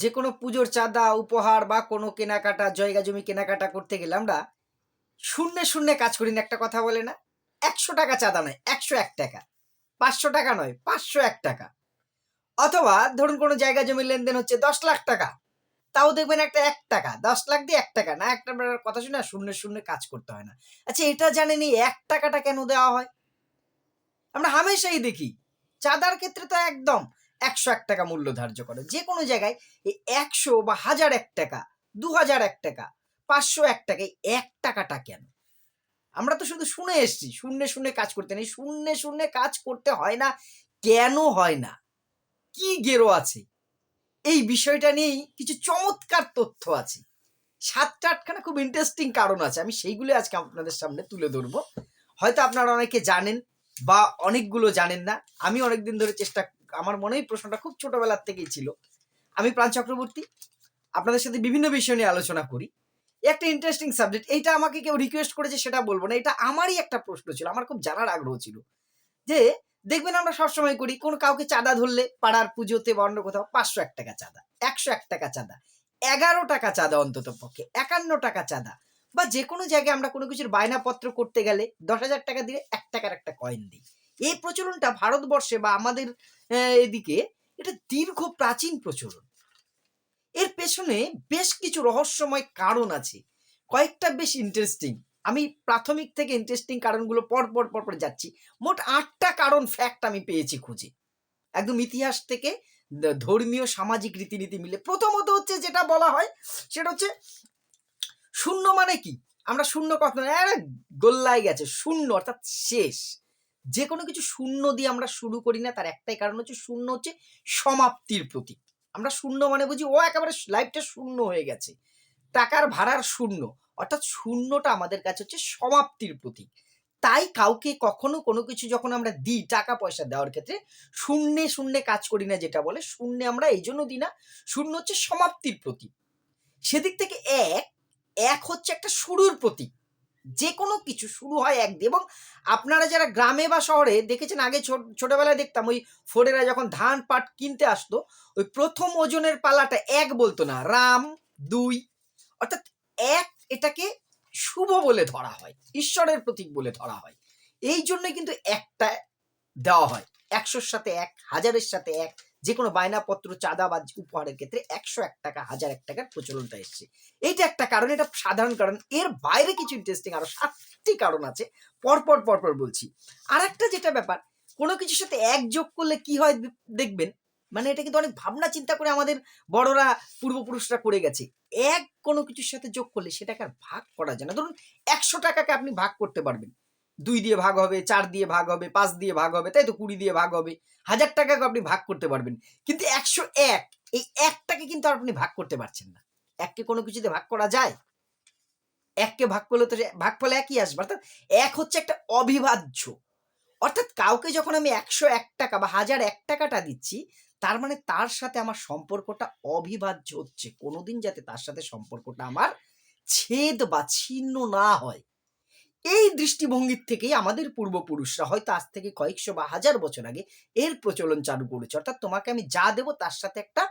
যে কোনো পুজোর চাঁদা, উপহার বা কোনো কেনাকাটা, জায়গা জমি কেনাকাটা করতে গেলে আমরা শূন্য শূন্যে কাজ করি না, একটা কথা বলে না। একশো টাকা চাঁদা নয়, একশো এক টাকা। পাঁচশো টাকা নয়, পাঁচশো এক টাকা। অথবা ধরুন কোনো জায়গা জমি লেনদেন হচ্ছে দশ লাখ টাকা, তাও দেখবেন একটা এক টাকা, দশ লাখ দিয়ে এক টাকা, না একটা কথা শুনে শূন্য শূন্য কাজ করতে হয় না। আচ্ছা এটা জানেন এক টাকাটা কেন দেওয়া হয়? আমরা হামেশাই দেখি, চাঁদার ক্ষেত্রে তো একদম একশো এক টাকা মূল্য ধার্য করে। যে কোনো জায়গায় এই একশো বা হাজার এক টাকা, দু হাজার এক টাকা, পাঁচশো এক টাকা এক টাকাটা কেন? আমরা তো শুধু শুনে এসছি, শূন্যে শূন্যে কাজ করতে নেই। শূন্যে শূন্যে কাজ করতে হয় না, কেন হয় না? কি গেরো আছে? এই বিষয়টা নিয়েই কিছু চমৎকার তথ্য আছে। সাতটা আটখানা খুব ইন্টারেস্টিং কারণ আছে। আমি সেইগুলো আজকে আপনাদের সামনে তুলে ধরবো। হয়তো আপনারা অনেকে জানেন বা অনেকগুলো জানেন না। আমি অনেকদিন ধরে চেষ্টা আমার মনেই প্রশ্নটা খুব ছোটবেলার থেকেই ছিল। আমি প্রাণ চক্রবর্তী, আপনাদের সাথে বিভিন্ন বিষয় নিয়ে আলোচনা করি। একটা ইন্টারেস্টিং সাবজেক্ট এইটা আমাকে কেউ রিকোয়েস্ট করেছে সেটা বলব না, এটা আমারই একটা প্রশ্ন ছিল, আমার খুব জানার আগ্রহ ছিল। যে দেখবেন আমরা সবসময় করি, কোন কাউকে চাঁদা ধরলে পাড়ার পুজোতে বা অন্য কোথাও পাঁচশো এক টাকা চাঁদা, একশো এক টাকা চাঁদা, এগারো টাকা চাঁদা অন্তত পক্ষে, একান্ন টাকা চাঁদা বা যে কোনো জায়গায় আমরা কোনো কিছুর বায়নাপত্র করতে গেলে দশ হাজার টাকা দিয়ে এক টাকার একটা কয়েন দিই। এই প্রচলনটা ভারতবর্ষে বা আমাদের এদিকে এটা দীর্ঘ প্রাচীন প্রচলন। এর পেছনে বেশ কিছু রহস্যময় কারণ আছে। কয়েকটা বেশ ইন্টারেস্টিং আমি প্রাথমিক থেকে ইন্টারেস্টিং কারণগুলো পর পর পর পর যাচ্ছি। মোট আটটা কারণ ফ্যাক্ট আমি পেয়েছি খুঁজে। একদম ইতিহাস থেকে ধর্মীয়, সামাজিক রীতিনীতি মিলে। প্রথমত হচ্ছে যেটা বলা হয়, সেটা হচ্ছে শূন্য মানে কি? আমরা শূন্য কথা গোল্লায় গেছে, শূন্য অর্থাৎ শেষ। যে কোনো কিছু শূন্য দিয়ে আমরা শুরু করি না, তার একটাই কারণ হচ্ছে শূন্য হচ্ছে সমাপ্তির প্রতীক। আমরা শূন্য মানে বুঝি, ও একেবারে লাইফটা শূন্য হয়ে গেছে। টাকার ভাড়ার শূন্য, অর্থাৎ শূন্যটা আমাদের কাছে হচ্ছে সমাপ্তির প্রতীক। তাই কাউকে কখনো কোনো কিছু যখন আমরা দিই টাকা পয়সা দেওয়ার ক্ষেত্রে, শূন্যে শূন্যে কাজ করি না যেটা বলে, শূন্যে আমরা এই জন্য দিই না, শূন্য হচ্ছে সমাপ্তির প্রতীক। সেদিক থেকে এক এক হচ্ছে একটা শুরুর প্রতীক। যে কোনো কিছু শুরু হয় এক দিয়ে। এবং আপনারা যারা গ্রামে বা শহরে দেখেছেন, আগে ছোট- ছোটবেলায় দেখতাম ওই ফোরেরা যখন ধান পাট কিনতে আসতো, ওই প্রথম ওজনের পালাটা এক বলতো না, রাম, দুই, অর্থাৎ এক এটাকে শুভ বলে ধরা হয়, ঈশ্বরের প্রতীক বলে ধরা হয়। এই জন্যই কিন্তু একটা দেওয়া হয়, একশোর সাথে এক, হাজারের সাথে এক যে কোনো বায়নাপত্র, চাঁদা বা উপহারের ক্ষেত্রে একশো এক টাকা, হাজার এক টাকার প্রচলনটা এসছে। এইটা একটা কারণ, এটা সাধারণ কারণ। এর বাইরে কিছু ইন্টারেস্টিং আরও সাতটি কারণ আছে। পরপর পরপর বলছি। আর একটা যেটা ব্যাপার, কোনো কিছুর সাথে এক যোগ করলে কি হয় দেখবেন? মানে এটা কিন্তু অনেক ভাবনা চিন্তা করে আমাদের বড়রা, পূর্বপুরুষরা করে গেছে। এক কোনো কিছুর সাথে যোগ করলে সেটাকে আর ভাগ করা যায় না। ধরুন একশো টাকাকে আপনি ভাগ করতে পারবেন। দুই দিয়ে ভাগ হবে, চার দিয়ে ভাগ হবে, পাঁচ দিয়ে ভাগ হবে, তাই তো কুড়ি দিয়ে ভাগ হবে। হাজার টাকাকে আপনি ভাগ করতে পারবেন। কিন্তু একশো এক, এই একটাকে কিন্তু আপনি ভাগ করতে পারছেন না। এককে কোনো কিছুতে ভাগ করা যায়? এককে ভাগ করলে তো ভাগ ফলে একই আসবে। অর্থাৎ এক হচ্ছে একটা অবিভাজ্য। অর্থাৎ কাউকে যখন আমি একশো এক টাকা বা হাজার এক টাকাটা দিচ্ছি, তার মানে তার সাথে আমার সম্পর্কটা অবিভাজ্য হচ্ছে। কোনোদিন যাতে তার সাথে সম্পর্কটা আমার ছেদ বা ছিন্ন না হয়। এই দৃষ্টিভঙ্গির থেকেই আমাদের পূর্বপুরুষরা হয়তো আজ থেকে কয়েকশো বা হাজার বছর আগে এর প্রচলন চালু করেছে। অর্থাৎ তোমাকে আমি যা দেবো তার সাথে একটা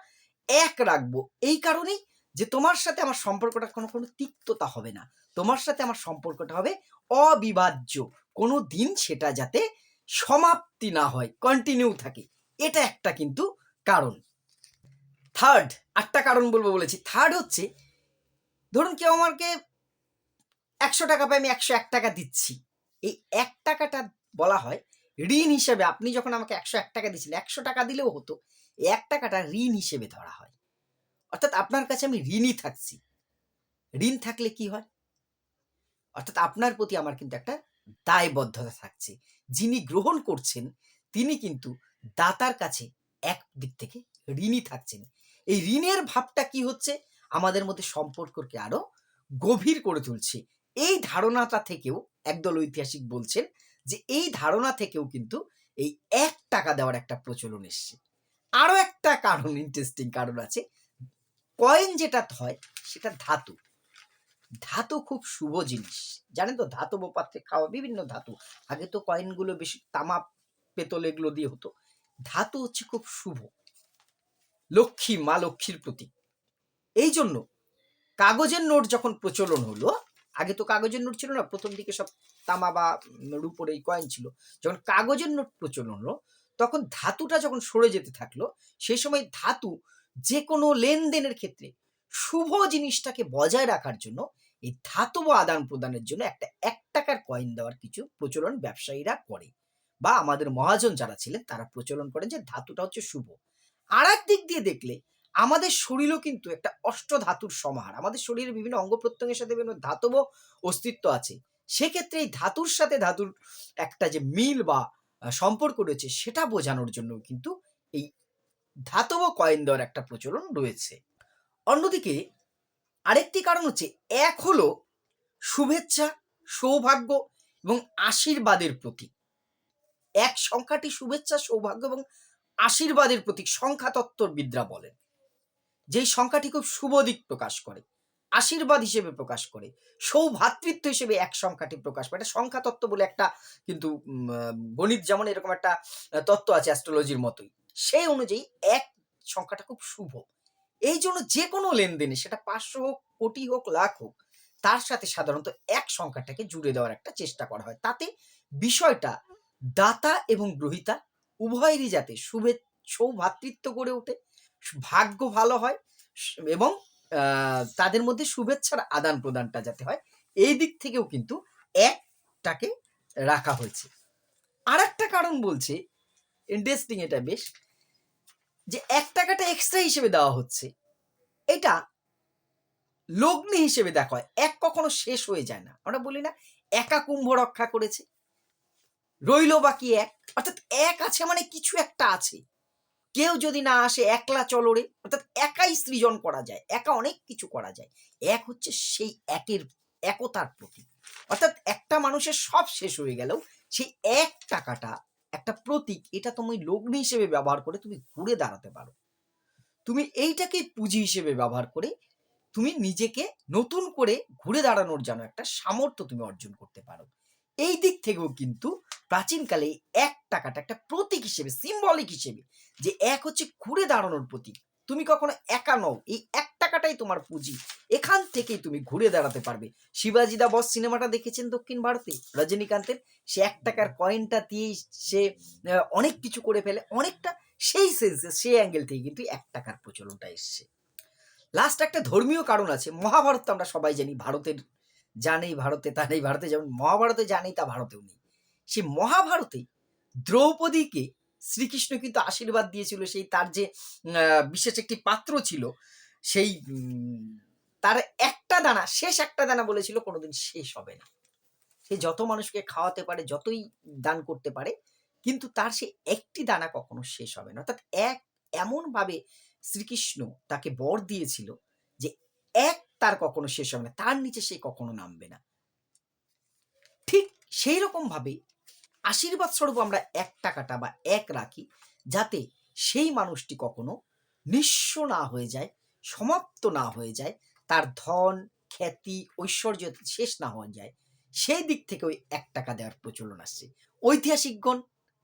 এক রাখব। এই কারণেই যে তোমার সাথে আমার সম্পর্কটা কোনো কোনো তিক্ততা হবে না। তোমার সাথে আমার সম্পর্কটা হবে অবিভাজ্য। কোনো দিন সেটা যাতে সমাপ্তি না হয় কন্টিনিউ থাকে। এটা একটা কিন্তু কারণ। থার্ড আটটা কারণ বলব বলেছি। থার্ড হচ্ছে, ধরুন কেউ আমাকে একশো টাকা পাই, আমি একশো এক টাকা দিচ্ছি। এই এক টাকাটা বলা হয় ঋণ হিসেবে আপনি যখন আমাকে একশো এক টাকা দিচ্ছেন একশো টাকা দিলেও হতো এক টাকাটা ঋণ হিসেবে ধরা হয়। অর্থাৎ আপনার কাছে আমি ঋণই থাকছি। ঋণ থাকলে কি হয়? অর্থাৎ আপনার প্রতি আমার কিন্তু একটা দায়বদ্ধতা থাকছে। যিনি গ্রহণ করছেন, তিনি কিন্তু দাতার কাছে এক দিক থেকে ঋণী থাকছেন। এই ঋণের ভাবটা কি হচ্ছে? আমাদের মধ্যে সম্পর্ককে আরও গভীর করে তুলছে। এই ধারণাটা থেকেও একদল ঐতিহাসিক বলছেন যে এই ধারণা থেকেও কিন্তু এই এক টাকা দেওয়ার একটা প্রচলন এসছে। আরও একটা কারণ ইন্টারেস্টিং কারণ আছে। কয়েন যেটা হয়, সেটা ধাতু। ধাতু খুব শুভ জিনিস। জানেন তো, ধাতব পাত্রে খাওয়া, বিভিন্ন ধাতু। আগে তো কয়েনগুলো বেশি তামা পেতল এগুলো দিয়ে হতো। ধাতু হচ্ছে খুব শুভ। লক্ষ্মী, মা লক্ষ্মীর প্রতীক। এই জন্য কাগজের নোট যখন প্রচলন হলো আগে তো কাগজের নোট ছিল না, প্রথম দিকে সব তামা বা রূপোর এই কয়েন ছিল। যখন কাগজের নোট প্রচলন হলো, তখন ধাতুটা যখন সরে যেতে থাকল, সেই সময় ধাতু যে কোনো লেনদেনের ক্ষেত্রে শুভ জিনিসটাকে বজায় রাখার জন্য এই ধাতব আদান প্রদানের জন্য একটা এক টাকার কয়েন দেওয়ার কিছু প্রচলন ব্যবসায়ীরা করে। বা আমাদের মহাজন যারা ছিলেন, তারা প্রচলন করেন যে ধাতুটা হচ্ছে শুভ। আর দিক দিয়ে দেখলে আমাদের শরীরও কিন্তু একটা অষ্ট ধাতুর সমাহার। আমাদের শরীরের বিভিন্ন অঙ্গ প্রত্যঙ্গের সাথে বিভিন্ন ধাতব অস্তিত্ব আছে। সেক্ষেত্রে এই ধাতুর সাথে ধাতুর একটা যে মিল বা সম্পর্ক রয়েছে, সেটা বোঝানোর জন্য কিন্তু এই ধাতব কয়েন দেওয়ার একটা প্রচলন রয়েছে। অন্যদিকে আরেকটি কারণ হচ্ছে, এক হলো শুভেচ্ছা, সৌভাগ্য এবং আশীর্বাদের প্রতীক। এক সংখ্যাটি শুভেচ্ছা, সৌভাগ্য এবং আশীর্বাদের প্রতীক সংখ্যা তত্ত্ববিদরা বলেন। যেই সংখ্যাটি খুব শুভ দিক প্রকাশ করে, আশীর্বাদ হিসেবে প্রকাশ করে, সৌভাতৃত্ব হিসেবে এক সংখ্যাটি প্রকাশ পায় এটা সংখ্যা তত্ত্ব বলে একটা কিন্তু গণিত যেমন এরকম একটা তত্ত্ব আছে অ্যাস্ট্রোলজির মতোই, সেই অনুযায়ী এক সংখ্যাটা খুব শুভ। এই জন্য যে কোনো লেনদেনে, সেটা পাঁচশো হোক, কোটি হোক, লাখ হোক, তার সাথে সাধারণত এক সংখ্যাটাকে জুড়ে দেওয়ার একটা চেষ্টা করা হয়। তাতে বিষয়টা দাতা এবং গ্রহিতা উভয়েরই যাতে শুভে, সৌভাতৃত্ব গড়ে ওঠে ভাগ্য ভালো হয়, এবং তাদের মধ্যে শুভেচ্ছার আদান প্রদানটা যাতে হয়, এই দিক থেকেও কিন্তু একটাকে রাখা হয়েছে। আর একটা কারণ বলছে ইন্টারেস্টিং এটা বেশ, যে এক টাকাটা এক্সট্রা হিসেবে দেওয়া হচ্ছে, এটা লগ্নি হিসেবে দেখা হয় এক কখনো শেষ হয়ে যায় না। আমরা বলি না, একা কুম্ভ রক্ষা করেছে, রইল বাকি এক, অর্থাৎ এক আছে মানে কিছু একটা আছে। কেউ যদি না আসে, একলা চলরে অর্থাৎ একাই সৃজন করা যায়, একা অনেক কিছু করা যায়। এক হচ্ছে সেই একের, একতার প্রতীক। অর্থাৎ একটা মানুষের সব শেষ হয়ে গেলেও সেই এক টাকাটা, একটা প্রতীক, এটা তুমি লগ্নি হিসেবে ব্যবহার করে তুমি ঘুরে দাঁড়াতে পারো। তুমি এইটাকে পুঁজি হিসেবে ব্যবহার করে তুমি নিজেকে নতুন করে ঘুরে দাঁড়ানোর জন্য একটা সামর্থ্য তুমি অর্জন করতে পারো। এই দিক থেকেও কিন্তু প্রাচীনকালে এক টাকাটা একটা প্রতীক হিসেবে সিম্বলিক হিসেবে, যে এক হচ্ছে ঘুরে দাঁড়ানোর প্রতীক। তুমি কখনো একা নও, এই এক টাকাটাই তোমার পুঁজি। এখান থেকেই তুমি ঘুরে দাঁড়াতে পারবে। শিবাজি দা বস সিনেমাটা দেখেছেন দক্ষিণ ভারতে? রজনীকান্তের? সে এক টাকার কয়েনটা দিয়েই সে অনেক কিছু করে ফেলে। অনেকটা সেই সেন্সে সেই অ্যাঙ্গেল থেকে কিন্তু এক টাকার প্রচলনটা এসছে। লাস্ট একটা ধর্মীয় কারণ আছে। মহাভারত আমরা সবাই জানি, ভারতের জানেই ভারতে, তা নেই ভারতে, যেমন মহাভারতে জানেই তা ভারতেও নেই। সে মহাভারতে দ্রৌপদীকে শ্রীকৃষ্ণ কিন্তু আশীর্বাদ দিয়েছিল, সেই তার যে বিশেষ একটি পাত্র ছিল, সেই তার একটা দানা, শেষ একটা দানা বলেছিল, কোনোদিন শেষ হবে না। সে যত মানুষকে খাওয়াতে পারে, যতই দান করতে পারে, কিন্তু তার সে একটি দানা কখনো শেষ হবে না। অর্থাৎ এক এমন ভাবে শ্রীকৃষ্ণ তাকে বর দিয়েছিল যে এক তার কখনো শেষ হবে না, তার নিচে সে কখনো নামবে না। ঠিক সেই রকম ভাবে আশীর্বাদ স্বরূপ আমরা এক টাকাটা বা এক রাখি যাতে সেই মানুষটি কখনো নিঃস্ব না হয়ে যায়, সমাপ্ত না হয়ে যায়, তার ধন, খ্যাতি, ঐশ্বর্য শেষ না হয়ে যায়, সেই দিক থেকে ওই এক টাকা দেওয়ার প্রচলন আসছে। ঐতিহাসিকগণ,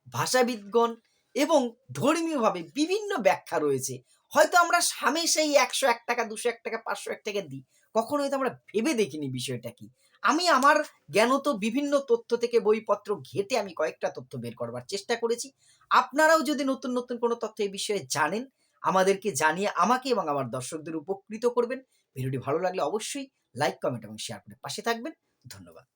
ভাষাবিদগণ এবং ধর্মীয়ভাবে বিভিন্ন ব্যাখ্যা রয়েছে হয়তো আমরা স্বামী সেই একশো এক টাকা, দুশো এক টাকা, পাঁচশো এক টাকা দিই। কখনো হয়তো আমরা ভেবে দেখিনি বিষয়টা কি। আমি আমার জ্ঞানত বিভিন্ন তথ্য থেকে বইপত্র ঘেটে আমি কয়েকটা তথ্য বের করবার চেষ্টা করেছি। আপনারাও যদি নতুন নতুন কোনো তথ্য এই বিষয়ে জানেন, আমাদেরকে জানিয়ে আমাকে এবং আমার দর্শকদের উপকৃত করবেন। ভিডিওটি ভালো লাগলে অবশ্যই লাইক, কমেন্ট এবং শেয়ার করে পাশে থাকবেন। ধন্যবাদ।